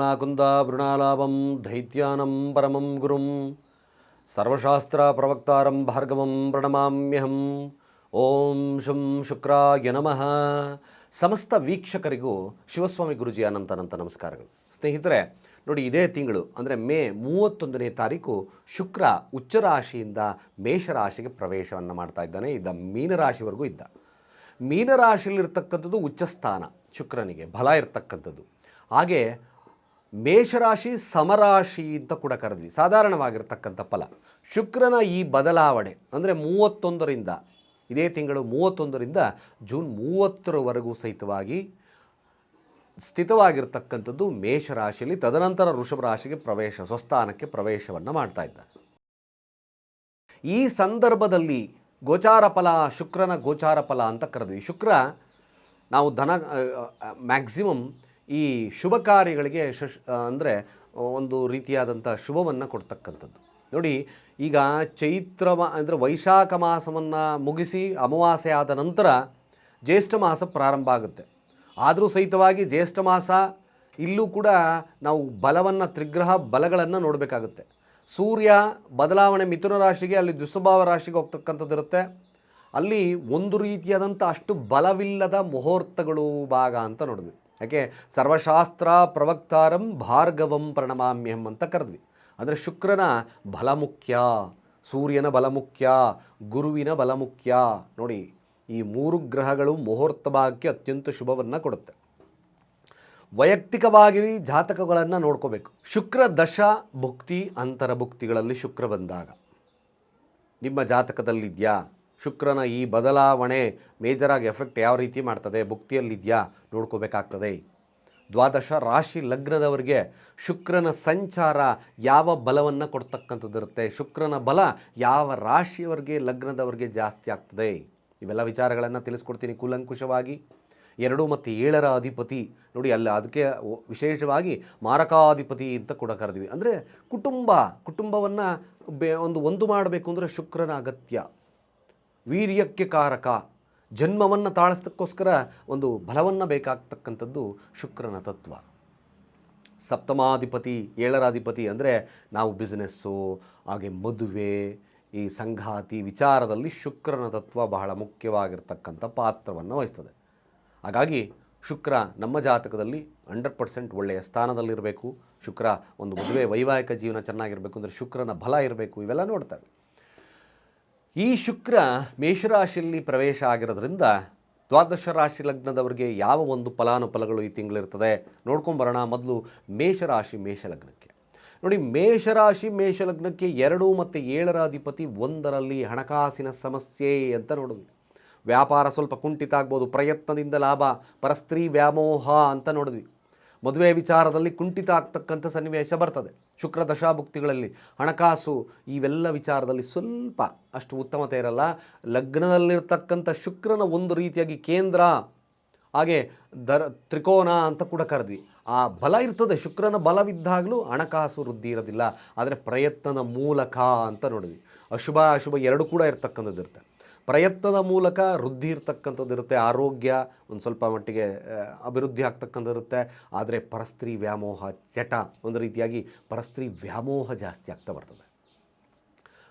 ಭೀಮಾಕುಂದ ವೃಣಾಲಾಭಂ ದೈತ್ಯಾನಂ ಪರಮಂ ಗುರುಂ. ಸರ್ವಶಾಸ್ತ್ರ ಪ್ರವಕ್ತಾರಂ ಭಾರ್ಗವಂ ಪ್ರಣಮಾಮ್ಯಹಂ. ಓಂ ಶುಂ ಶುಕ್ರಾಯ ನಮಃ. ಸಮಸ್ತ ವೀಕ್ಷಕರಿಗೂ ಶಿವಸ್ವಾಮಿ ಗುರುಜಿ ಅನಂತನಂತ ನಮಸ್ಕಾರಗಳು. ಸ್ನೇಹಿತರೆ, ನೋಡಿ ಇದೇ ತಿಂಗಳು, ಅಂದರೆ ಮೇ ಮೂವತ್ತೊಂದನೇ ತಾರೀಕು ಶುಕ್ರ ಉಚ್ಚರಾಶಿಯಿಂದ ಮೇಷರಾಶಿಗೆ ಪ್ರವೇಶವನ್ನು ಮಾಡ್ತಾ ಇದ್ದಾನೆ. ಇದ್ದ ಮೀನರಾಶಿವರೆಗೂ ಇದ್ದ. ಮೀನರಾಶಿಯಲ್ಲಿರ್ತಕ್ಕಂಥದ್ದು ಉಚ್ಚಸ್ಥಾನ, ಶುಕ್ರನಿಗೆ ಬಲ ಇರ್ತಕ್ಕಂಥದ್ದು. ಹಾಗೆ ಮೇಷರಾಶಿ, ಸಮರಾಶಿ ಅಂತ ಕೂಡ ಕರೆದ್ವಿ. ಸಾಧಾರಣವಾಗಿರ್ತಕ್ಕಂಥ ಫಲ. ಶುಕ್ರನ ಈ ಬದಲಾವಣೆ, ಅಂದರೆ ಮೂವತ್ತೊಂದರಿಂದ, ಇದೇ ತಿಂಗಳು ಮೂವತ್ತೊಂದರಿಂದ ಜೂನ್ ಮೂವತ್ತರವರೆಗೂ ಸಹಿತವಾಗಿ ಸ್ಥಿತವಾಗಿರ್ತಕ್ಕಂಥದ್ದು ಮೇಷರಾಶಿಯಲ್ಲಿ. ತದನಂತರ ವೃಷಭ ರಾಶಿಗೆ ಪ್ರವೇಶ, ಸ್ವಸ್ಥಾನಕ್ಕೆ ಪ್ರವೇಶವನ್ನು ಮಾಡ್ತಾ ಇದ್ದಾನೆ ಈ ಸಂದರ್ಭದಲ್ಲಿ ಗೋಚಾರ ಫಲ, ಶುಕ್ರನ ಗೋಚಾರ ಫಲ ಅಂತ ಕರೆದ್ವಿ. ಶುಕ್ರ, ನಾವು ಧನ ಮ್ಯಾಕ್ಸಿಮಮ್ ಈ ಶುಭ ಕಾರ್ಯಗಳಿಗೆ ಶಶ್ ಅಂದರೆ ಒಂದು ರೀತಿಯಾದಂಥ ಶುಭವನ್ನು ಕೊಡ್ತಕ್ಕಂಥದ್ದು. ನೋಡಿ, ಈಗ ಚೈತ್ರ ಮಾ, ಅಂದರೆ ವೈಶಾಖ ಮಾಸವನ್ನು ಮುಗಿಸಿ ಅಮಾವಾಸ್ಯೆ ಆದ ನಂತರ ಜ್ಯೇಷ್ಠ ಮಾಸ ಪ್ರಾರಂಭ ಆಗುತ್ತೆ. ಆದರೂ ಸಹಿತವಾಗಿ ಜ್ಯೇಷ್ಠ ಮಾಸ ಇಲ್ಲೂ ಕೂಡ ನಾವು ಬಲವನ್ನು, ತ್ರಿಗ್ರಹ ಬಲಗಳನ್ನು ನೋಡಬೇಕಾಗುತ್ತೆ. ಸೂರ್ಯ ಬದಲಾವಣೆ ಮಿಥುನ ರಾಶಿಗೆ, ಅಲ್ಲಿ ದುಸ್ವಭಾವ ರಾಶಿಗೆ ಹೋಗ್ತಕ್ಕಂಥದ್ದು ಇರುತ್ತೆ. ಅಲ್ಲಿ ಒಂದು ರೀತಿಯಾದಂಥ ಅಷ್ಟು ಬಲವಿಲ್ಲದ ಮುಹೂರ್ತಗಳು ಭಾಗ ಅಂತ ನೋಡಿದ್ವಿ. ಯಾಕೆ ಸರ್ವಶಾಸ್ತ್ರ ಪ್ರವಕ್ತಾರಂ ಭಾರ್ಗವಂ ಪ್ರಣಮಾಮ್ಯಂ ಅಂತ ಕರೆದ್ವಿ. ಅಂದರೆ ಶುಕ್ರನ ಬಲ ಮುಖ್ಯ ಸೂರ್ಯನ ಬಲ ಮುಖ್ಯ ಗುರುವಿನ ಬಲ ಮುಖ್ಯ ನೋಡಿ, ಈ ಮೂರು ಗ್ರಹಗಳು ಮುಹೂರ್ತ ಭಾಗಕ್ಕೆ ಅತ್ಯಂತ ಶುಭವನ್ನು ಕೊಡುತ್ತೆ. ವೈಯಕ್ತಿಕವಾಗಿ ಜಾತಕಗಳನ್ನು ನೋಡ್ಕೋಬೇಕು. ಶುಕ್ರ ದಶ ಭುಕ್ತಿ, ಅಂತರ ಭುಕ್ತಿಗಳಲ್ಲಿ ಶುಕ್ರ ಬಂದಾಗ. ನಿಮ್ಮ ಜಾತಕದಲ್ಲಿದೆಯಾ? ಶುಕ್ರನ ಈ ಬದಲಾವಣೆ ಮೇಜರಾಗಿ ಎಫೆಕ್ಟ್ ಯಾವ ರೀತಿ ಮಾಡ್ತದೆ, ಭುಕ್ತಿಯಲ್ಲಿದೆಯಾ ನೋಡ್ಕೋಬೇಕಾಗ್ತದೆ. ದ್ವಾದಶ ರಾಶಿ ಲಗ್ನದವರಿಗೆ ಶುಕ್ರನ ಸಂಚಾರ ಯಾವ ಬಲವನ್ನು ಕೊಡ್ತಕ್ಕಂಥದ್ದಿರುತ್ತೆ, ಶುಕ್ರನ ಬಲ ಯಾವ ರಾಶಿಯವರಿಗೆ ಲಗ್ನದವರಿಗೆ ಜಾಸ್ತಿ ಆಗ್ತದೆ. ಇವೆಲ್ಲ ವಿಚಾರಗಳನ್ನು ತಿಳಿಸ್ಕೊಡ್ತೀನಿ ಕೂಲಂಕುಷವಾಗಿ. ಎರಡು ಮತ್ತು ಏಳರ ಅಧಿಪತಿ, ನೋಡಿ ಅಲ್ಲಿ ಅದಕ್ಕೆ ವಿಶೇಷವಾಗಿ ಮಾರಕಾಧಿಪತಿ ಅಂತ ಕೂಡ ಕರೆದ್ವಿ. ಅಂದರೆ ಕುಟುಂಬ, ಕುಟುಂಬವನ್ನು ಬೆ ಒಂದು ಒಂದು ಮಾಡಬೇಕು ಅಂದರೆ ಶುಕ್ರನ ಅಗತ್ಯ. ವೀರ್ಯಕ್ಕೆ ಕಾರಕ. ಜನ್ಮವನ್ನು ತಾಳಿಸೋಕ್ಕೋಸ್ಕರ ಒಂದು ಬಲವನ್ನು ಬೇಕಾಗ್ತಕ್ಕಂಥದ್ದು ಶುಕ್ರನ ತತ್ವ. ಸಪ್ತಮಾಧಿಪತಿ, ಏಳರಾಧಿಪತಿ ಅಂದರೆ ನಾವು ಬಿಸ್ನೆಸ್ಸು ಹಾಗೆ ಮದುವೆ, ಈ ಸಂಘಾತಿ ವಿಚಾರದಲ್ಲಿ ಶುಕ್ರನ ತತ್ವ ಬಹಳ ಮುಖ್ಯವಾಗಿರ್ತಕ್ಕಂಥ ಪಾತ್ರವನ್ನು ವಹಿಸ್ತದೆ. ಹಾಗಾಗಿ ಶುಕ್ರ ನಮ್ಮ ಜಾತಕದಲ್ಲಿ ಹಂಡ್ರೆಡ್ ಪರ್ಸೆಂಟ್ ಒಳ್ಳೆಯ ಸ್ಥಾನದಲ್ಲಿರಬೇಕು. ಶುಕ್ರ ಒಂದು ಮದುವೆ ವೈವಾಹಿಕ ಜೀವನ ಚೆನ್ನಾಗಿರಬೇಕು ಅಂದರೆ ಶುಕ್ರನ ಬಲ ಇರಬೇಕು. ಇವೆಲ್ಲ ನೋಡ್ತೇವೆ. ಈ ಶುಕ್ರ ಮೇಷರಾಶಿಯಲ್ಲಿ ಪ್ರವೇಶ ಆಗಿರೋದ್ರಿಂದ ದ್ವಾದಶ ರಾಶಿ ಲಗ್ನದವರಿಗೆ ಯಾವ ಒಂದು ಫಲಾನುಫಲಗಳು ಈ ತಿಂಗಳಿರ್ತದೆ ನೋಡ್ಕೊಂಬರೋಣ ಮೊದಲು ಮೇಷರಾಶಿ ಮೇಷಲಗ್ನಕ್ಕೆ ನೋಡಿ, ಮೇಷರಾಶಿ ಮೇಷಲಗ್ನಕ್ಕೆ ಎರಡು ಮತ್ತು ಏಳರ ಅಧಿಪತಿ ಒಂದರಲ್ಲಿ ಹಣಕಾಸಿನ ಸಮಸ್ಯೆ ಅಂತ ನೋಡಿದ್ವಿ ವ್ಯಾಪಾರ ಸ್ವಲ್ಪ ಕುಂಠಿತ ಆಗ್ಬೋದು, ಪ್ರಯತ್ನದಿಂದ ಲಾಭ, ಪರಸ್ತ್ರೀ ವ್ಯಾಮೋಹ ಅಂತ ನೋಡಿದ್ವಿ. ಮದುವೆ ವಿಚಾರದಲ್ಲಿ ಕುಂಠಿತ ಆಗ್ತಕ್ಕಂಥ ಸನ್ನಿವೇಶ ಬರ್ತದೆ. ಶುಕ್ರ ದಶಾಭುಕ್ತಿಗಳಲ್ಲಿ ಹಣಕಾಸು ಇವೆಲ್ಲ ವಿಚಾರದಲ್ಲಿ ಸ್ವಲ್ಪ ಅಷ್ಟು ಉತ್ತಮತೆ ಇರಲ್ಲ ಲಗ್ನದಲ್ಲಿರ್ತಕ್ಕಂಥ ಶುಕ್ರನ ಒಂದು ರೀತಿಯಾಗಿ ಕೇಂದ್ರ, ಹಾಗೆ ದರ, ತ್ರಿಕೋನ ಅಂತ ಕೂಡ ಕರೆದ್ವಿ. ಆ ಬಲ ಇರ್ತದೆ, ಶುಕ್ರನ ಬಲವಿದ್ದಾಗಲೂ ಹಣಕಾಸು ವೃದ್ಧಿ ಇರೋದಿಲ್ಲ. ಆದರೆ ಪ್ರಯತ್ನದ ಮೂಲಕ ಅಂತ ನೋಡಿದ್ವಿ. ಅಶುಭ ಅಶುಭ ಎರಡು ಕೂಡ ಇರ್ತಕ್ಕಂಥದ್ದು ಇರುತ್ತೆ ಪ್ರಯತ್ನದ ಮೂಲಕ ವೃದ್ಧಿ ಇರ್ತಕ್ಕಂಥದ್ದು ಇರುತ್ತೆ, ಆರೋಗ್ಯ ಒಂದು ಸ್ವಲ್ಪ ಮಟ್ಟಿಗೆ ಅಭಿವೃದ್ಧಿ ಆಗ್ತಕ್ಕಂಥದ್ದು ಇರುತ್ತೆ. ಆದರೆ ಪರಸ್ತ್ರೀ ವ್ಯಾಮೋಹ ಚಟ ಒಂದು ರೀತಿಯಾಗಿ ಪರಸ್ತ್ರೀ ವ್ಯಾಮೋಹ ಜಾಸ್ತಿ ಆಗ್ತಾ ಬರ್ತದೆ.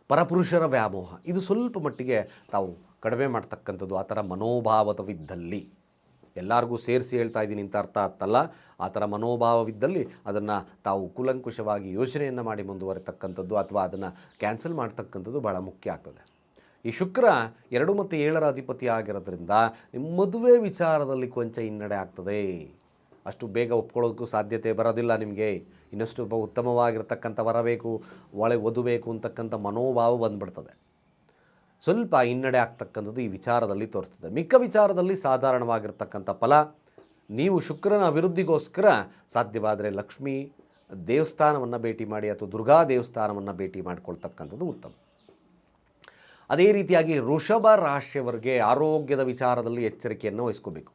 ಪರಪುರುಷರ ವ್ಯಾಮೋಹ, ಇದು ಸ್ವಲ್ಪ ಮಟ್ಟಿಗೆ ತಾವು ಕಡಿಮೆ ಮಾಡ್ತಕ್ಕಂಥದ್ದು, ಆ ಥರ ಮನೋಭಾವದವಿದ್ದಲ್ಲಿ. ಎಲ್ಲರಿಗೂ ಸೇರಿಸಿ ಹೇಳ್ತಾ ಇದ್ದೀನಿ ಅಂತ ಅರ್ಥ ಆಗ್ತಲ್ಲ, ಆ ಥರ ಮನೋಭಾವವಿದ್ದಲ್ಲಿ ಅದನ್ನು ತಾವು ಕೂಲಂಕುಷವಾಗಿ ಯೋಚನೆಯನ್ನು ಮಾಡಿ ಮುಂದುವರಿತಕ್ಕಂಥದ್ದು ಅಥವಾ ಅದನ್ನು ಕ್ಯಾನ್ಸಲ್ ಮಾಡ್ತಕ್ಕಂಥದ್ದು ಭಾಳ ಮುಖ್ಯ ಆಗ್ತದೆ. ಈ ಶುಕ್ರ ಎರಡು ಮತ್ತು ಏಳರ ಅಧಿಪತಿ ಆಗಿರೋದ್ರಿಂದ ಮದುವೆ ವಿಚಾರದಲ್ಲಿ ಕೊಂಚ ಹಿನ್ನಡೆ ಆಗ್ತದೆ. ಅಷ್ಟು ಬೇಗ ಒಪ್ಕೊಳ್ಳೋದಕ್ಕೂ ಸಾಧ್ಯತೆ ಬರೋದಿಲ್ಲ ನಿಮಗೆ. ಇನ್ನಷ್ಟು ಉತ್ತಮವಾಗಿರ್ತಕ್ಕಂಥ ಬರಬೇಕು ಒಳೆ ಓದಬೇಕು ಅಂತಕ್ಕಂಥ ಮನೋಭಾವ ಬಂದ್ಬಿಡ್ತದೆ. ಸ್ವಲ್ಪ ಹಿನ್ನಡೆ ಆಗ್ತಕ್ಕಂಥದ್ದು ಈ ವಿಚಾರದಲ್ಲಿ ತೋರಿಸ್ತದೆ. ಮಿಕ್ಕ ವಿಚಾರದಲ್ಲಿ ಸಾಧಾರಣವಾಗಿರ್ತಕ್ಕಂಥ ಫಲ, ನೀವು ಶುಕ್ರನ ಅಭಿವೃದ್ಧಿಗೋಸ್ಕರ ಸಾಧ್ಯವಾದರೆ ಲಕ್ಷ್ಮೀ ದೇವಸ್ಥಾನವನ್ನು ಭೇಟಿ ಮಾಡಿ ಅಥವಾ ದುರ್ಗಾ ದೇವಸ್ಥಾನವನ್ನು ಭೇಟಿ ಮಾಡಿಕೊಳ್ತಕ್ಕಂಥದ್ದು ಉತ್ತಮ. ಅದೇ ರೀತಿಯಾಗಿ ವೃಷಭ ರಾಶಿಯವರಿಗೆ ಆರೋಗ್ಯದ ವಿಚಾರದಲ್ಲಿ ಎಚ್ಚರಿಕೆಯನ್ನು ವಹಿಸ್ಕೋಬೇಕು.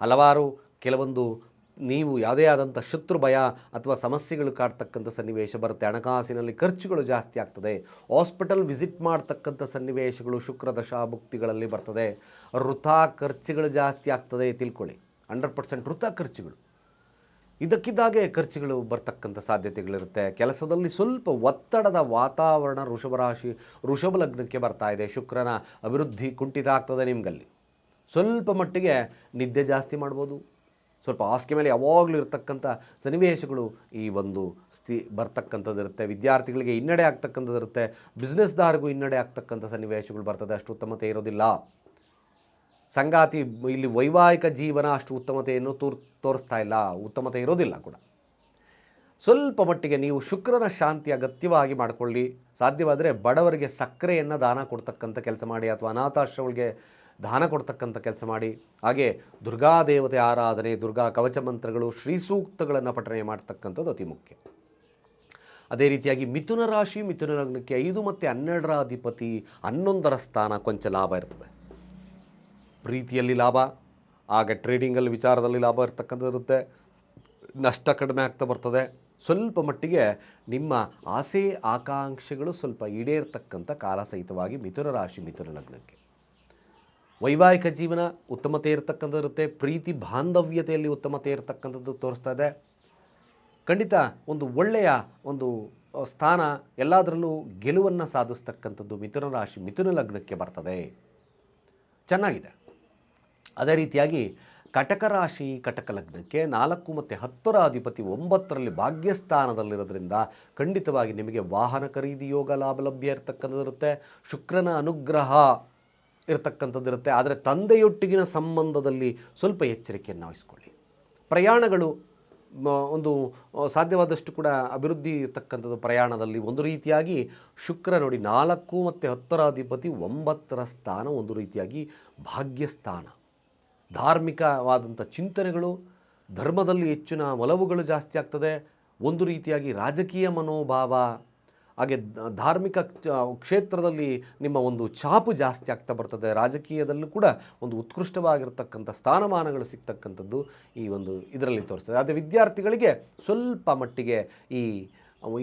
ಹಲವಾರು ಕೆಲವೊಂದು ನೀವು ಯಾವುದೇ ಆದಂಥ ಶತ್ರು ಭಯ ಅಥವಾ ಸಮಸ್ಯೆಗಳು ಕಾಡ್ತಕ್ಕಂಥ ಸನ್ನಿವೇಶ ಬರುತ್ತೆ. ಹಣಕಾಸಿನಲ್ಲಿ ಖರ್ಚುಗಳು ಜಾಸ್ತಿ ಆಗ್ತದೆ. ಹಾಸ್ಪಿಟಲ್ ವಿಸಿಟ್ ಮಾಡ್ತಕ್ಕಂಥ ಸನ್ನಿವೇಶಗಳು ಶುಕ್ರ ದಶಾಭುಕ್ತಿಗಳಲ್ಲಿ ಬರ್ತದೆ. ವೃಥಾ ಖರ್ಚುಗಳು ಜಾಸ್ತಿ ಆಗ್ತದೆ ತಿಳ್ಕೊಳ್ಳಿ. Hundred percent ವೃಥಾ ಖರ್ಚುಗಳು. ಇದಕ್ಕಿದ್ದಾಗೆ ಖರ್ಚುಗಳು ಬರ್ತಕ್ಕಂಥ ಸಾಧ್ಯತೆಗಳಿರುತ್ತೆ. ಕೆಲಸದಲ್ಲಿ ಸ್ವಲ್ಪ ಒತ್ತಡದ ವಾತಾವರಣ ವೃಷಭ ರಾಶಿ, ವೃಷಭ ಲಗ್ನಕ್ಕೆ ಬರ್ತಾ ಇದೆ. ಶುಕ್ರನ ಅಭಿವೃದ್ಧಿ ಕುಂಠಿತ ಆಗ್ತದೆ ನಿಮಗಲ್ಲಿ. ಸ್ವಲ್ಪ ಮಟ್ಟಿಗೆ ನಿದ್ದೆ ಜಾಸ್ತಿ ಮಾಡ್ಬೋದು. ಸ್ವಲ್ಪ ಹಾಸಿಗೆ ಮೇಲೆ ಯಾವಾಗಲೂ ಇರತಕ್ಕಂಥ ಸನ್ನಿವೇಶಗಳು ಈ ಒಂದು ಸ್ಥಿ ಬರ್ತಕ್ಕಂಥದ್ದಿರುತ್ತೆ. ವಿದ್ಯಾರ್ಥಿಗಳಿಗೆ ಹಿನ್ನಡೆ ಆಗ್ತಕ್ಕಂಥದ್ದಿರುತ್ತೆ. ಬಿಸ್ನೆಸ್ದಾರಿಗೂ ಹಿನ್ನಡೆ ಆಗ್ತಕ್ಕಂಥ ಸನ್ನಿವೇಶಗಳು ಬರ್ತದೆ. ಅಷ್ಟು ಉತ್ತಮತೆ ಇರೋದಿಲ್ಲ. ಸಂಗಾತಿ ಇಲ್ಲಿ ವೈವಾಹಿಕ ಜೀವನ ಅಷ್ಟು ಉತ್ತಮತೆಯನ್ನು ತೋರ್ ತೋರಿಸ್ತಾ ಇಲ್ಲ, ಉತ್ತಮತೆ ಇರೋದಿಲ್ಲ ಕೂಡ. ಸ್ವಲ್ಪ ಮಟ್ಟಿಗೆ ನೀವು ಶುಕ್ರನ ಶಾಂತಿ ಅಗತ್ಯವಾಗಿ ಮಾಡಿಕೊಳ್ಳಿ. ಸಾಧ್ಯವಾದರೆ ಬಡವರಿಗೆ ಸಕ್ಕರೆಯನ್ನು ದಾನ ಕೊಡ್ತಕ್ಕಂಥ ಕೆಲಸ ಮಾಡಿ ಅಥವಾ ಅನಾಥಾಶ್ರಮಗಳಿಗೆ ದಾನ ಕೊಡ್ತಕ್ಕಂಥ ಕೆಲಸ ಮಾಡಿ. ಹಾಗೆ ದುರ್ಗಾ ದೇವತೆ ಆರಾಧನೆ, ದುರ್ಗಾ ಕವಚ ಮಂತ್ರಗಳು, ಶ್ರೀ ಸೂಕ್ತಗಳನ್ನು ಪಠನೆ ಮಾಡ್ತಕ್ಕಂಥದ್ದು ಅತಿ ಮುಖ್ಯ. ಅದೇ ರೀತಿಯಾಗಿ ಮಿಥುನ ರಾಶಿ, ಮಿಥುನ ಲಗ್ನಕ್ಕೆ ಐದು ಮತ್ತು ಹನ್ನೆರಡರ ಅಧಿಪತಿ ಹನ್ನೊಂದರ ಸ್ಥಾನ ಕೊಂಚ ಲಾಭ ಇರ್ತದೆ. ಪ್ರೀತಿಯಲ್ಲಿ ಲಾಭ, ಆಗ ಟ್ರೇಡಿಂಗಲ್ಲಿ ವಿಚಾರದಲ್ಲಿ ಲಾಭ ಇರ್ತಕ್ಕಂಥದ್ದಿರುತ್ತೆ ನಷ್ಟ ಕಡಿಮೆ ಆಗ್ತಾ ಬರ್ತದೆ. ಸ್ವಲ್ಪ ಮಟ್ಟಿಗೆ ನಿಮ್ಮ ಆಸೆ, ಆಕಾಂಕ್ಷೆಗಳು ಸ್ವಲ್ಪ ಈಡೇರ್ತಕ್ಕಂಥ ಕಾಲ ಸಹಿತವಾಗಿ ಮಿಥುನ ರಾಶಿ, ಮಿಥುನ ಲಗ್ನಕ್ಕೆ. ವೈವಾಹಿಕ ಜೀವನ ಉತ್ತಮತೆ ಇರತಕ್ಕಂಥದ್ದಿರುತ್ತೆ ಪ್ರೀತಿ, ಬಾಂಧವ್ಯತೆಯಲ್ಲಿ ಉತ್ತಮತೆ ಇರತಕ್ಕಂಥದ್ದು ತೋರಿಸ್ತಾ ಇದೆ. ಖಂಡಿತ ಒಂದು ಒಳ್ಳೆಯ ಒಂದು ಸ್ಥಾನ ಎಲ್ಲದರಲ್ಲೂ ಗೆಲುವನ್ನು ಸಾಧಿಸ್ತಕ್ಕಂಥದ್ದು ಮಿಥುನ ರಾಶಿ, ಮಿಥುನ ಲಗ್ನಕ್ಕೆ ಬರ್ತದೆ. ಚೆನ್ನಾಗಿದೆ. ಅದೇ ರೀತಿಯಾಗಿ ಕಟಕ ರಾಶಿ, ಕಟಕ ಲಗ್ನಕ್ಕೆ ನಾಲ್ಕು ಮತ್ತು ಹತ್ತರ ಅಧಿಪತಿ ಒಂಬತ್ತರಲ್ಲಿ ಭಾಗ್ಯಸ್ಥಾನದಲ್ಲಿರೋದ್ರಿಂದ ಖಂಡಿತವಾಗಿ ನಿಮಗೆ ವಾಹನ ಖರೀದಿ ಯೋಗ ಲಾಭ ಲಭ್ಯ ಇರತಕ್ಕಂಥದ್ದಿರುತ್ತೆ. ಶುಕ್ರನ ಅನುಗ್ರಹ ಇರತಕ್ಕಂಥದ್ದಿರುತ್ತೆ. ಆದರೆ ತಂದೆಯೊಟ್ಟಿಗಿನ ಸಂಬಂಧದಲ್ಲಿ ಸ್ವಲ್ಪ ಎಚ್ಚರಿಕೆಯನ್ನು ವಹಿಸ್ಕೊಳ್ಳಿ. ಪ್ರಯಾಣಗಳು ಒಂದು ಸಾಧ್ಯವಾದಷ್ಟು ಕೂಡ ಅಭಿವೃದ್ಧಿ ಇರತಕ್ಕಂಥದ್ದು ಪ್ರಯಾಣದಲ್ಲಿ ಒಂದು ರೀತಿಯಾಗಿ ಶುಕ್ರ ನೋಡಿ ನಾಲ್ಕು ಮತ್ತು ಹತ್ತರ ಅಧಿಪತಿ ಒಂಬತ್ತರ ಸ್ಥಾನ ಒಂದು ರೀತಿಯಾಗಿ ಭಾಗ್ಯಸ್ಥಾನ. ಧಾರ್ಮಿಕವಾದಂಥ ಚಿಂತನೆಗಳು, ಧರ್ಮದಲ್ಲಿ ಹೆಚ್ಚಿನ ಒಲವುಗಳು ಜಾಸ್ತಿ ಆಗ್ತದೆ. ಒಂದು ರೀತಿಯಾಗಿ ರಾಜಕೀಯ ಮನೋಭಾವ, ಹಾಗೆ ಧಾರ್ಮಿಕ ಕ್ಷೇತ್ರದಲ್ಲಿ ನಿಮ್ಮ ಒಂದು ಛಾಪು ಜಾಸ್ತಿ ಆಗ್ತಾ ಬರ್ತದೆ. ರಾಜಕೀಯದಲ್ಲೂ ಕೂಡ ಒಂದು ಉತ್ಕೃಷ್ಟವಾಗಿರ್ತಕ್ಕಂಥ ಸ್ಥಾನಮಾನಗಳು ಸಿಗ್ತಕ್ಕಂಥದ್ದು ಈ ಒಂದು ಇದರಲ್ಲಿ ತೋರಿಸ್ತದೆ. ಅದೇ ವಿದ್ಯಾರ್ಥಿಗಳಿಗೆ ಸ್ವಲ್ಪ ಮಟ್ಟಿಗೆ ಈ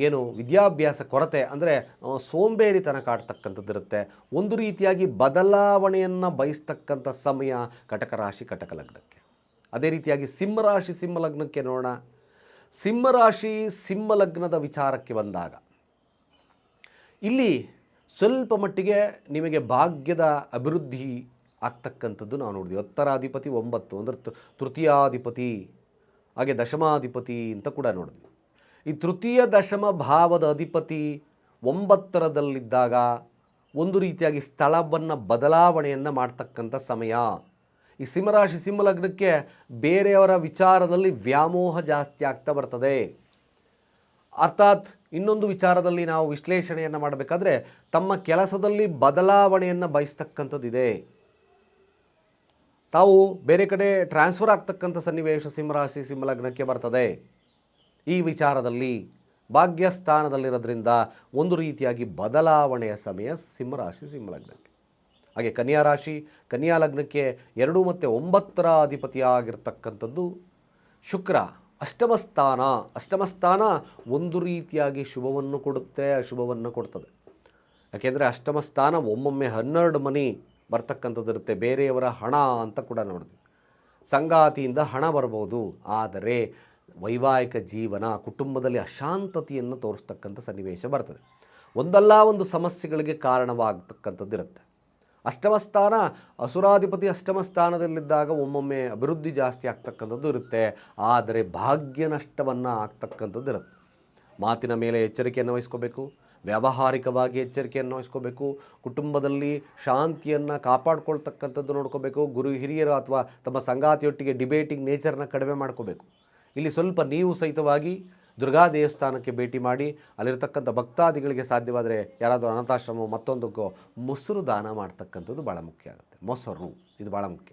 ಏನು ವಿದ್ಯಾಭ್ಯಾಸ ಕೊರತೆ ಅಂದರೆ ಸೋಂಬೇರಿತನ ಕಾಡ್ತಕ್ಕಂಥದ್ದಿರುತ್ತೆ. ಒಂದು ರೀತಿಯಾಗಿ ಬದಲಾವಣೆಯನ್ನು ಬಯಸ್ತಕ್ಕಂಥ ಸಮಯ ಕಟಕ ರಾಶಿ ಕಟಕ ಲಗ್ನಕ್ಕೆ. ಅದೇ ರೀತಿಯಾಗಿ ಸಿಂಹರಾಶಿ ಸಿಂಹ ಲಗ್ನಕ್ಕೆ ನೋಡೋಣ. ಸಿಂಹರಾಶಿ ಸಿಂಹ ಲಗ್ನದ ವಿಚಾರಕ್ಕೆ ಬಂದಾಗ ಇಲ್ಲಿ ಸ್ವಲ್ಪ ಮಟ್ಟಿಗೆ ನಿಮಗೆ ಭಾಗ್ಯದ ಅಭಿವೃದ್ಧಿ ಆಗ್ತಕ್ಕಂಥದ್ದು ನಾವು ನೋಡಿದ್ವಿ. ಉತ್ತರಾಧಿಪತಿ ಒಂಬತ್ತು ಅಂದರೆ ತೃತೀಯಾಧಿಪತಿ, ಹಾಗೆ ದಶಮಾಧಿಪತಿ ಅಂತ ಕೂಡ ನೋಡಿದ್ವಿ. ಈ ತೃತೀಯ ದಶಮ ಭಾವದ ಅಧಿಪತಿ ಒಂಬತ್ತರದಲ್ಲಿದ್ದಾಗ ಒಂದು ರೀತಿಯಾಗಿ ಸ್ಥಳವನ್ನು ಬದಲಾವಣೆಯನ್ನು ಮಾಡ್ತಕ್ಕಂಥ ಸಮಯ. ಈ ಸಿಂಹರಾಶಿ ಸಿಂಹಲಗ್ನಕ್ಕೆ ಬೇರೆಯವರ ವಿಚಾರದಲ್ಲಿ ವ್ಯಾಮೋಹ ಜಾಸ್ತಿ ಆಗ್ತಾ ಬರ್ತದೆ. ಅರ್ಥಾತ್ ಇನ್ನೊಂದು ವಿಚಾರದಲ್ಲಿ ನಾವು ವಿಶ್ಲೇಷಣೆಯನ್ನು ಮಾಡಬೇಕಾದ್ರೆ ತಮ್ಮ ಕೆಲಸದಲ್ಲಿ ಬದಲಾವಣೆಯನ್ನು ಬಯಸ್ತಕ್ಕಂಥದ್ದಿದೆ. ತಾವು ಬೇರೆ ಕಡೆ ಟ್ರಾನ್ಸ್ಫರ್ ಆಗ್ತಕ್ಕಂಥ ಸನ್ನಿವೇಶ ಸಿಂಹರಾಶಿ ಸಿಂಹಲಗ್ನಕ್ಕೆ ಬರ್ತದೆ. ಈ ವಿಚಾರದಲ್ಲಿ ಭಾಗ್ಯಸ್ಥಾನದಲ್ಲಿರೋದ್ರಿಂದ ಒಂದು ರೀತಿಯಾಗಿ ಬದಲಾವಣೆಯ ಸಮಯ ಸಿಂಹರಾಶಿ ಸಿಂಹಲಗ್ನಕ್ಕೆ. ಹಾಗೆ ಕನ್ಯಾ ರಾಶಿ, ಕನ್ಯಾ ಲಗ್ನಕ್ಕೆ ಎರಡು ಮತ್ತು ಒಂಬತ್ತರ ಅಧಿಪತಿಯಾಗಿರ್ತಕ್ಕಂಥದ್ದು ಶುಕ್ರ. ಅಷ್ಟಮ ಸ್ಥಾನ ಅಷ್ಟಮ ಸ್ಥಾನ ಒಂದು ರೀತಿಯಾಗಿ ಶುಭವನ್ನು ಕೊಡುತ್ತೆ, ಅಶುಭವನ್ನು ಕೊಡ್ತದೆ. ಯಾಕೆಂದರೆ ಅಷ್ಟಮಸ್ಥಾನ ಒಮ್ಮೊಮ್ಮೆ ಹನ್ನೆರಡು ಮನಿ ಬರ್ತಕ್ಕಂಥದ್ದು ಇರುತ್ತೆ ಬೇರೆಯವರ ಹಣ ಅಂತ ಕೂಡ ನೋಡಿದ್ವಿ ಸಂಗಾತಿಯಿಂದ ಹಣ ಬರ್ಬೋದು, ಆದರೆ ವೈವಾಹಿಕ ಜೀವನ ಕುಟುಂಬದಲ್ಲಿ ಅಶಾಂತತೆಯನ್ನು ತೋರಿಸ್ತಕ್ಕಂಥ ಸನ್ನಿವೇಶ ಬರ್ತದೆ. ಒಂದಲ್ಲ ಒಂದು ಸಮಸ್ಯೆಗಳಿಗೆ ಕಾರಣವಾಗತಕ್ಕಂಥದ್ದು ಇರುತ್ತೆ. ಅಷ್ಟಮ ಸ್ಥಾನ ಅಸುರಾಧಿಪತಿ ಅಷ್ಟಮ ಸ್ಥಾನದಲ್ಲಿದ್ದಾಗ ಒಮ್ಮೊಮ್ಮೆ ಅಭಿವೃದ್ಧಿ ಜಾಸ್ತಿ ಆಗ್ತಕ್ಕಂಥದ್ದು ಇರುತ್ತೆ. ಆದರೆ ಭಾಗ್ಯ ನಷ್ಟವನ್ನು ಆಗ್ತಕ್ಕಂಥದ್ದು ಇರುತ್ತೆ. ಮಾತಿನ ಮೇಲೆ ಎಚ್ಚರಿಕೆಯನ್ನು ವಹಿಸ್ಕೋಬೇಕು, ವ್ಯಾವಹಾರಿಕವಾಗಿ ಎಚ್ಚರಿಕೆಯನ್ನು ವಹಿಸ್ಕೋಬೇಕು, ಕುಟುಂಬದಲ್ಲಿ ಶಾಂತಿಯನ್ನು ಕಾಪಾಡ್ಕೊಳ್ತಕ್ಕಂಥದ್ದು ನೋಡ್ಕೋಬೇಕು, ಗುರು ಹಿರಿಯರು ಅಥವಾ ತಮ್ಮ ಸಂಗಾತಿಯೊಟ್ಟಿಗೆ ಡಿಬೇಟಿಂಗ್ ನೇಚರ್ನ ಕಡಿಮೆ ಮಾಡ್ಕೋಬೇಕು. ಇಲ್ಲಿ ಸ್ವಲ್ಪ ನೀವು ಸಹಿತವಾಗಿ ದುರ್ಗಾ ದೇವಸ್ಥಾನಕ್ಕೆ ಭೇಟಿ ಮಾಡಿ, ಅಲ್ಲಿರ್ತಕ್ಕಂಥ ಭಕ್ತಾದಿಗಳಿಗೆ ಸಾಧ್ಯವಾದರೆ ಯಾರಾದರೂ ಅನಾಥಾಶ್ರಮ ಮತ್ತೊಂದಕ್ಕೋ ಮೊಸರು ದಾನ ಮಾಡ್ತಕ್ಕಂಥದ್ದು ಭಾಳ ಮುಖ್ಯ ಆಗುತ್ತೆ. ಮೊಸರು, ಇದು ಭಾಳ ಮುಖ್ಯ.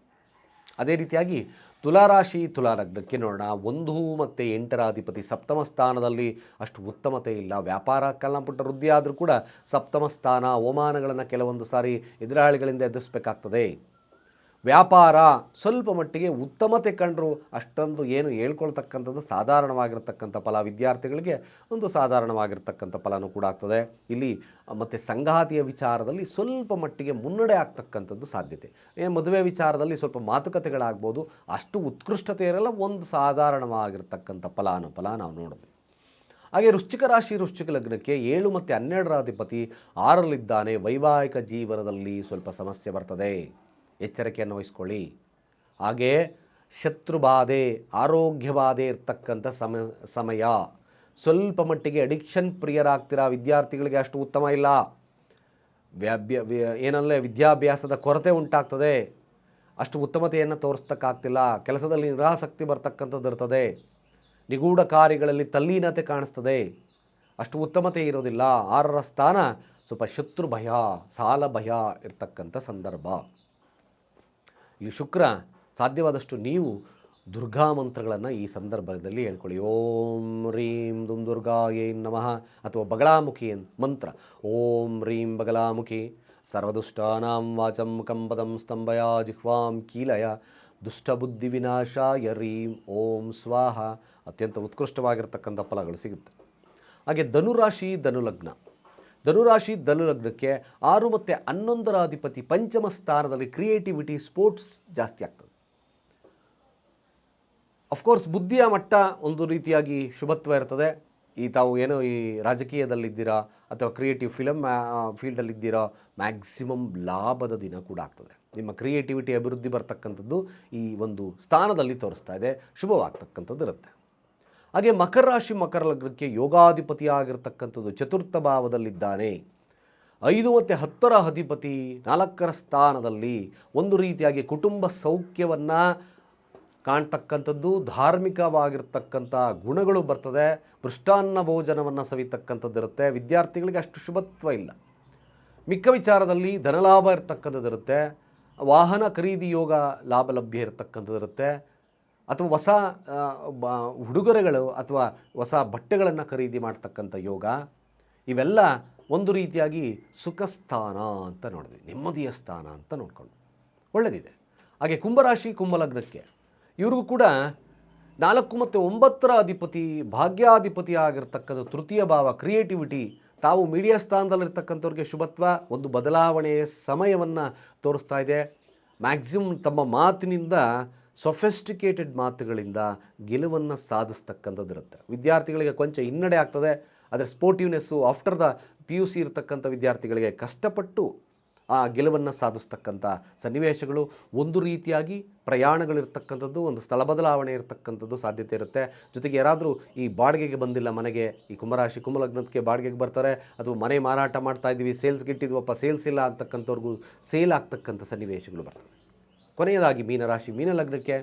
ಅದೇ ರೀತಿಯಾಗಿ ತುಲಾರಾಶಿ, ತುಲಾರಗ್ನಕ್ಕೆ ನೋಡೋಣ. ಒಂದು ಮತ್ತು ಎಂಟರ ಅಧಿಪತಿ ಸಪ್ತಮ ಸ್ಥಾನದಲ್ಲಿ ಅಷ್ಟು ಉತ್ತಮತೆ ಇಲ್ಲ. ವ್ಯಾಪಾರ ಕಲ್ಲಪುಟ್ಟ ವೃದ್ಧಿ ಆದರೂ ಕೂಡ ಸಪ್ತಮ ಸ್ಥಾನ, ಅವಮಾನಗಳನ್ನು ಕೆಲವೊಂದು ಸಾರಿ ಎದುರಾಳಿಗಳಿಂದ ಎದುರಿಸಬೇಕಾಗ್ತದೆ. ವ್ಯಾಪಾರ ಸ್ವಲ್ಪ ಮಟ್ಟಿಗೆ ಉತ್ತಮತೆ ಕಂಡರೂ ಅಷ್ಟೊಂದು ಏನು ಹೇಳ್ಕೊಳ್ತಕ್ಕಂಥದ್ದು ಸಾಧಾರಣವಾಗಿರ್ತಕ್ಕಂಥ ಫಲ ವಿದ್ಯಾರ್ಥಿಗಳಿಗೆ ಒಂದು ಸಾಧಾರಣವಾಗಿರ್ತಕ್ಕಂಥ ಫಲನೂ ಕೂಡ ಆಗ್ತದೆ. ಇಲ್ಲಿ ಮತ್ತು ಸಂಗಾತಿಯ ವಿಚಾರದಲ್ಲಿ ಸ್ವಲ್ಪ ಮಟ್ಟಿಗೆ ಮುನ್ನಡೆ ಆಗ್ತಕ್ಕಂಥದ್ದು ಸಾಧ್ಯತೆ. ಮದುವೆ ವಿಚಾರದಲ್ಲಿ ಸ್ವಲ್ಪ ಮಾತುಕತೆಗಳಾಗ್ಬೋದು, ಅಷ್ಟು ಉತ್ಕೃಷ್ಟತೆ ಇರಲ್ಲ, ಒಂದು ಸಾಧಾರಣವಾಗಿರ್ತಕ್ಕಂಥ ಫಲಾನುಫಲ ನಾವು ನೋಡಿದ್ವಿ ಹಾಗೆ ವೃಶ್ಚಿಕ ರಾಶಿ, ವೃಶ್ಚಿಕ ಲಗ್ನಕ್ಕೆ ಏಳು ಮತ್ತು ಹನ್ನೆರಡರ ಅಧಿಪತಿ ಆರಲ್ಲಿದ್ದಾನೆ. ವೈವಾಹಿಕ ಜೀವನದಲ್ಲಿ ಸ್ವಲ್ಪ ಸಮಸ್ಯೆ ಬರ್ತದೆ. ಎಚ್ಚರಿಕೆಯನ್ನು ವಹಿಸ್ಕೊಳ್ಳಿ. ಹಾಗೆ ಶತ್ರುಬಾಧೆ, ಆರೋಗ್ಯಬಾಧೆ ಇರ್ತಕ್ಕಂಥ ಸಮ, ಸಮಯ. ಸ್ವಲ್ಪ ಮಟ್ಟಿಗೆ ಅಡಿಕ್ಷನ್ ಪ್ರಿಯರಾಗ್ತೀರಾ ವಿದ್ಯಾರ್ಥಿಗಳಿಗೆ ಅಷ್ಟು ಉತ್ತಮ ಇಲ್ಲ. ವ್ಯಾಭ್ಯ ಏನಲ್ಲೇ ವಿದ್ಯಾಭ್ಯಾಸದ ಕೊರತೆ ಉಂಟಾಗ್ತದೆ. ಅಷ್ಟು ಉತ್ತಮತೆಯನ್ನು ತೋರಿಸ್ತಕ್ಕಾಗ್ತಿಲ್ಲ. ಕೆಲಸದಲ್ಲಿ ನಿರಾಸಕ್ತಿ ಬರ್ತಕ್ಕಂಥದ್ದು ಇರ್ತದೆ. ನಿಗೂಢ ಕಾರ್ಯಗಳಲ್ಲಿ ತಲ್ಲೀನತೆ ಕಾಣಿಸ್ತದೆ. ಅಷ್ಟು ಉತ್ತಮತೆ ಇರೋದಿಲ್ಲ ಆರರ ಸ್ಥಾನ ಸ್ವಲ್ಪ ಶತ್ರು ಭಯ ಸಾಲ ಭಯ ಇರ್ತಕ್ಕಂಥ ಸಂದರ್ಭ. ಈ ಶುಕ್ರ ಸಾಧ್ಯವಾದಷ್ಟು ನೀವು ದುರ್ಗಾ ಮಂತ್ರಗಳನ್ನು ಈ ಸಂದರ್ಭದಲ್ಲಿ ಹೇಳ್ಕೊಳ್ಳಿ. ಓಂ ರೀಂ ದುಂ ದುರ್ಗಾ ಏಂ ನಮಃ ಅಥವಾ ಬಗಳಾಮುಖಿ ಎನ್- ಮಂತ್ರ. ಓಂ ರೀಂ ಬಗಲಾಮುಖಿ ಸರ್ವದುಷ್ಟಾನಾಂ ವಾಚಂ ಕಂಬದಂ ಸ್ತಂಭಯ ಜಿಹ್ವಾಂ ಕೀಲಯ ದುಷ್ಟಬುದ್ಧಿ ವಿನಾಶಾಯ ರೀಂ ಓಂ ಸ್ವಾಹ ಅತ್ಯಂತ ಉತ್ಕೃಷ್ಟವಾಗಿರ್ತಕ್ಕಂಥ ಫಲಗಳು ಸಿಗುತ್ತೆ. ಹಾಗೆ ಧನುರಾಶಿ ಧನುಲಗ್ನ ಧನುರಾಶಿ ಧನುಲಗ್ನಕ್ಕೆ ಆರು ಮತ್ತು ಹನ್ನೊಂದರ ಅಧಿಪತಿ ಪಂಚಮ ಸ್ಥಾನದಲ್ಲಿ ಕ್ರಿಯೇಟಿವಿಟಿ ಸ್ಪೋರ್ಟ್ಸ್ ಜಾಸ್ತಿ ಆಗ್ತದೆ. ಅಫ್ಕೋರ್ಸ್ ಬುದ್ಧಿಯ ಮಟ್ಟ ಒಂದು ರೀತಿಯಾಗಿ ಶುಭತ್ವ ಇರ್ತದೆ. ಈ ತಾವು ಏನೋ ಈ ರಾಜಕೀಯದಲ್ಲಿದ್ದೀರಾ ಅಥವಾ ಕ್ರಿಯೇಟಿವ್ ಫಿಲಮ್ ಫೀಲ್ಡಲ್ಲಿದ್ದೀರಾ ಮ್ಯಾಕ್ಸಿಮಮ್ ಲಾಭದ ದಿನ ಕೂಡ ಆಗ್ತದೆ. ನಿಮ್ಮ ಕ್ರಿಯೇಟಿವಿಟಿ ಅಭಿವೃದ್ಧಿ ಬರ್ತಕ್ಕಂಥದ್ದು ಈ ಒಂದು ಸ್ಥಾನದಲ್ಲಿ ತೋರಿಸ್ತಾ ಇದೆ. ಶುಭವಾಗ್ತಕ್ಕಂಥದ್ದು ಇರುತ್ತೆ. ಹಾಗೆ ಮಕರ ರಾಶಿ ಮಕರ ಲಗ್ನಕ್ಕೆ ಯೋಗಾಧಿಪತಿಯಾಗಿರ್ತಕ್ಕಂಥದ್ದು ಚತುರ್ಥ ಭಾವದಲ್ಲಿದ್ದಾನೆ. ಐದು ಮತ್ತು ಹತ್ತರ ಅಧಿಪತಿ ನಾಲ್ಕರ ಸ್ಥಾನದಲ್ಲಿ ಒಂದು ರೀತಿಯಾಗಿ ಕುಟುಂಬ ಸೌಖ್ಯವನ್ನು ಕಾಣ್ತಕ್ಕಂಥದ್ದು, ಧಾರ್ಮಿಕವಾಗಿರ್ತಕ್ಕಂಥ ಗುಣಗಳು ಬರ್ತದೆ, ಮೃಷ್ಟಾನ್ನ ಭೋಜನವನ್ನು ಸವಿತಕ್ಕಂಥದ್ದಿರುತ್ತೆ, ವಿದ್ಯಾರ್ಥಿಗಳಿಗೆ ಅಷ್ಟು ಶುಭತ್ವ ಇಲ್ಲ. ಮಿಕ್ಕ ವಿಚಾರದಲ್ಲಿ ಧನಲಾಭ ಇರ್ತಕ್ಕಂಥದ್ದು ಇರುತ್ತೆ ವಾಹನ ಖರೀದಿ ಯೋಗ ಲಾಭ ಲಭ್ಯ ಇರತಕ್ಕಂಥದ್ದು ಇರುತ್ತೆ ಅಥವಾ ಹೊಸ ಉಡುಗೊರೆಗಳು ಅಥವಾ ಹೊಸ ಬಟ್ಟೆಗಳನ್ನು ಖರೀದಿ ಮಾಡ್ತಕ್ಕಂಥ ಯೋಗ, ಇವೆಲ್ಲ ಒಂದು ರೀತಿಯಾಗಿ ಸುಖ ಸ್ಥಾನ ಅಂತ ನೋಡಿದ್ವಿ, ನೆಮ್ಮದಿಯ ಸ್ಥಾನ ಅಂತ ನೋಡ್ಕೊಂಡು ಒಳ್ಳೆಯದಿದೆ ಹಾಗೆ ಕುಂಭರಾಶಿ, ಕುಂಭಲಗ್ನಕ್ಕೆ ಇವ್ರಿಗೂ ಕೂಡ ನಾಲ್ಕು ಮತ್ತು ಒಂಬತ್ತರ ಅಧಿಪತಿ, ಭಾಗ್ಯಾಧಿಪತಿ ಆಗಿರ್ತಕ್ಕಂಥ ತೃತೀಯ ಭಾವ ಕ್ರಿಯೇಟಿವಿಟಿ ತಾವು ಮೀಡಿಯಾ ಸ್ಥಾನದಲ್ಲಿರ್ತಕ್ಕಂಥವ್ರಿಗೆ ಶುಭತ್ವ, ಒಂದು ಬದಲಾವಣೆಯ ಸಮಯವನ್ನು ತೋರಿಸ್ತಾ ಇದೆ. ಮ್ಯಾಕ್ಸಿಮಮ್ ತಮ್ಮ ಮಾತಿನಿಂದ ಸೊಫೆಸ್ಟಿಕೇಟೆಡ್ ಮಾತುಗಳಿಂದ ಗೆಲುವನ್ನು ಸಾಧಿಸ್ತಕ್ಕಂಥದ್ದಿರುತ್ತೆ. ವಿದ್ಯಾರ್ಥಿಗಳಿಗೆ ಕೊಂಚ ಹಿನ್ನಡೆ ಆಗ್ತದೆ, ಆದರೆ ಸ್ಪೋರ್ಟಿವ್ನೆಸ್ಸು after the P U C ಇರತಕ್ಕಂಥ ವಿದ್ಯಾರ್ಥಿಗಳಿಗೆ ಕಷ್ಟಪಟ್ಟು ಆ ಗೆಲುವನ್ನು ಸಾಧಿಸ್ತಕ್ಕಂಥ ಸನ್ನಿವೇಶಗಳು, ಒಂದು ರೀತಿಯಾಗಿ ಪ್ರಯಾಣಗಳಿರ್ತಕ್ಕಂಥದ್ದು, ಒಂದು ಸ್ಥಳ ಬದಲಾವಣೆ ಇರತಕ್ಕಂಥದ್ದು ಸಾಧ್ಯತೆ ಇರುತ್ತೆ. ಜೊತೆಗೆ ಯಾರಾದರೂ ಈ ಬಾಡಿಗೆಗೆ ಬಂದಿಲ್ಲ ಮನೆಗೆ, ಈ ಕುಂಭರಾಶಿ, ಕುಂಭಲಗ್ನಕ್ಕೆ ಬಾಡಿಗೆಗೆ ಬರ್ತಾರೆ, ಅಥವಾ ಮನೆ ಮಾರಾಟ ಮಾಡ್ತಾ ಇದ್ದೀವಿ ಸೇಲ್ಸ್ಗೆ ಇಟ್ಟಿದ್ವಪ್ಪ ಸೇಲ್ಸ್ ಇಲ್ಲ ಅಂತಕ್ಕಂಥವ್ರಿಗೂ ಸೇಲ್ ಆಗ್ತಕ್ಕಂಥ ಸನ್ನಿವೇಶಗಳು ಬರ್ತವೆ. ಕೊನೆಯದಾಗಿ ಮೀನರಾಶಿ, ಮೀನಲಗ್ನಕ್ಕೆ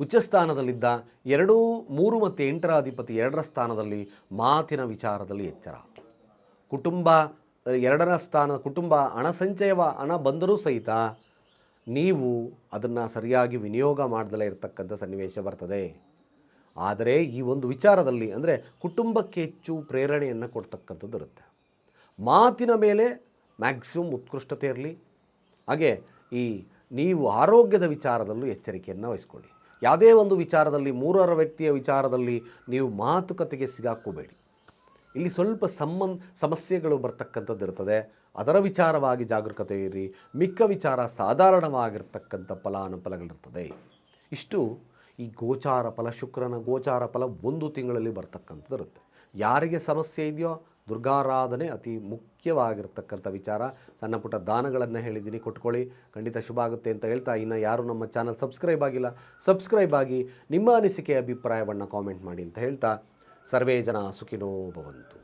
ಉಚ್ಚಸ್ಥಾನದಲ್ಲಿದ್ದ ಎರಡೂ, ಮೂರು ಮತ್ತು ಎಂಟರ ಅಧಿಪತಿ ಎರಡರ ಸ್ಥಾನದಲ್ಲಿ ಮಾತಿನ ವಿಚಾರದಲ್ಲಿ ಎಚ್ಚರ. ಕುಟುಂಬ ಎರಡರ ಸ್ಥಾನ, ಕುಟುಂಬ ಹಣ ಸಂಚಯವ ಹಣ ಬಂದರೂ ಸಹಿತ ನೀವು ಅದನ್ನು ಸರಿಯಾಗಿ ವಿನಿಯೋಗ ಮಾಡದಲೇ ಇರತಕ್ಕಂಥ ಸನ್ನಿವೇಶ ಬರ್ತದೆ. ಆದರೆ ಈ ಒಂದು ವಿಚಾರದಲ್ಲಿ ಅಂದರೆ ಕುಟುಂಬಕ್ಕೆ ಹೆಚ್ಚು ಪ್ರೇರಣೆಯನ್ನು ಕೊಡ್ತಕ್ಕಂಥದ್ದು ಇರುತ್ತೆ. ಮಾತಿನ ಮೇಲೆ ಮ್ಯಾಕ್ಸಿಮಮ್ ಉತ್ಕೃಷ್ಟತೆ ಇರಲಿ. ಹಾಗೆ ಈ ನೀವು ಆರೋಗ್ಯದ ವಿಚಾರದಲ್ಲೂ ಎಚ್ಚರಿಕೆಯನ್ನು ವಹಿಸ್ಕೊಳ್ಳಿ. ಯಾವುದೇ ಒಂದು ವಿಚಾರದಲ್ಲಿ, ಮೂರರ ವ್ಯಕ್ತಿಯ ವಿಚಾರದಲ್ಲಿ ನೀವು ಮಾತುಕತೆಗೆ ಸಿಗಾಕೋಬೇಡಿ. ಇಲ್ಲಿ ಸ್ವಲ್ಪ ಸಂಬಂಧ ಸಮಸ್ಯೆಗಳು ಬರ್ತಕ್ಕಂಥದ್ದು ಇರ್ತದೆ. ಅದರ ವಿಚಾರವಾಗಿ ಜಾಗರೂಕತೆ ಇರಿ ಮಿಕ್ಕ ವಿಚಾರ ಸಾಧಾರಣವಾಗಿರ್ತಕ್ಕಂಥ ಫಲಾನುಫಲಗಳಿರ್ತದೆ ಇಷ್ಟು ಈ ಗೋಚಾರ ಫಲ, ಶುಕ್ರನ ಗೋಚಾರ ಫಲ ಒಂದು ತಿಂಗಳಲ್ಲಿ ಬರ್ತಕ್ಕಂಥದ್ದು ಇರುತ್ತೆ. ಯಾರಿಗೆ ಸಮಸ್ಯೆ ಇದೆಯೋ ದುರ್ಗಾರಾಧನೆ ಅತಿ ಮುಖ್ಯವಾಗಿರ್ತಕ್ಕಂಥ ವಿಚಾರ. ಸಣ್ಣ ಪುಟ್ಟ ದಾನಗಳನ್ನು ಹೇಳಿದ್ದೀನಿ, ಕೊಟ್ಕೊಳ್ಳಿ. ಖಂಡಿತ ಶುಭ ಆಗುತ್ತೆ ಅಂತ ಹೇಳ್ತಾ ಇನ್ನು ಯಾರು ನಮ್ಮ ಚಾನಲ್ ಸಬ್ಸ್ಕ್ರೈಬ್ ಆಗಿಲ್ಲ, ಸಬ್ಸ್ಕ್ರೈಬ್ ಆಗಿ ನಿಮ್ಮ ಅನಿಸಿಕೆ, ಅಭಿಪ್ರಾಯವನ್ನು ಕಾಮೆಂಟ್ ಮಾಡಿ ಅಂತ ಹೇಳ್ತಾ. ಸರ್ವೇ ಜನ ಸುಖಿನೋ ಭವಂತು.